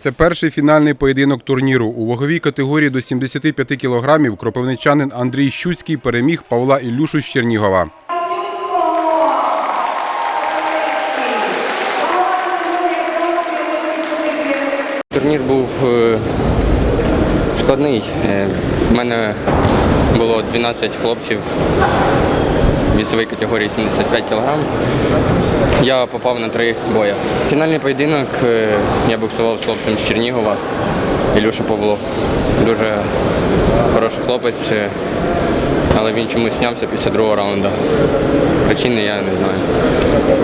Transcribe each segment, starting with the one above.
Це перший фінальний поєдинок турніру. У ваговій категорії до 75 кілограмів кропивничанин Андрій Щуцький переміг Павла Ілюшу з Чернігова. Турнір був е, складний. Е, В мене було 12 хлопців вісової категорії 75 кг. Я попав на три бої. Фінальний поєдинок е, я боксував з хлопцем з Чернігова. Ілюша Павло. Дуже хороший хлопець, е, але він чомусь знявся після другого раунду. Причини я не знаю.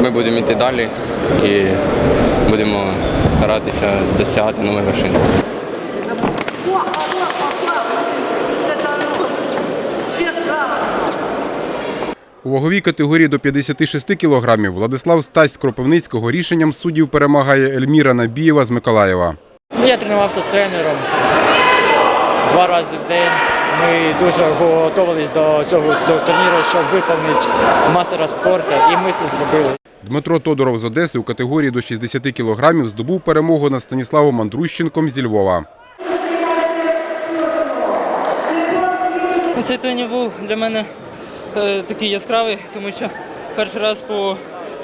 Ми будемо йти далі і будемо старатися досягати нових вершин. У ваговій категорії до 56 кілограмів Владислав Стась з Кропивницького рішенням суддів перемагає Ельміра Набієва з Миколаєва. Я тренувався з тренером два рази в день. Ми дуже готувалися до цього до турніру, щоб виконати мастера спорту, і ми це зробили. Дмитро Тодоров з Одеси у категорії до 60 кілограмів здобув перемогу над Станіславом Андрущенком зі Львова. Цей турнір був для мене такий яскравий, тому що перший раз по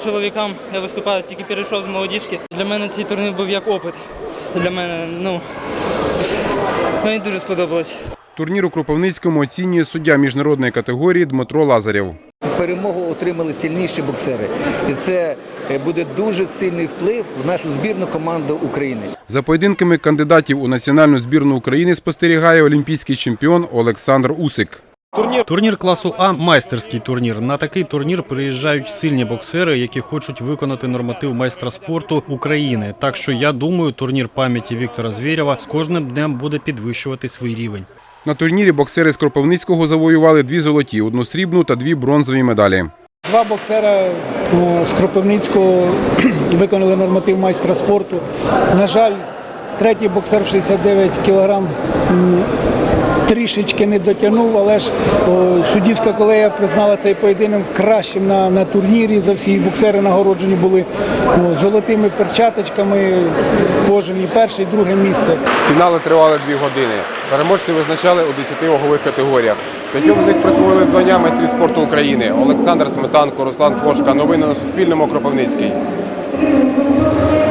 чоловікам я виступаю, тільки перейшов з молодіжки. Для мене цей турнір був як опит. Для мене, ну, мені дуже сподобалось. Турнір у Кропивницькому оцінює суддя міжнародної категорії Дмитро Лазарєв. Перемогу отримали сильніші боксери, і це е, буде дуже сильний вплив в нашу збірну команду України. За поєдинками кандидатів у національну збірну України спостерігає олімпійський чемпіон Олександр Усик. Турнір турнір класу А майстерський турнір. На такий турнір приїжджають сильні боксери, які хочуть виконати норматив майстра спорту України. Так що я думаю, турнір пам'яті Віктора Звєрєва з кожним днем буде підвищувати свій рівень. На турнірі боксери з Кропивницького завоювали дві золоті, одну срібну та дві бронзові медалі. Два боксера з Кропивницького виконали норматив майстра спорту. На жаль, третій боксер в 69 кілограм трішечки не дотягнув, але ж суддівська колегія признала цей поєдинок кращим на, на турнірі. За всі боксери нагороджені були о, золотими перчаточками. Кожен і перше, і друге місце. Фінали тривали дві години. Переможці визначали у 10 вагових категоріях. П'ятьом з них присвоїли звання майстрів спорту України. Олександр Сметанко, Руслан Фошка. Новини на Суспільному. Кропивницький.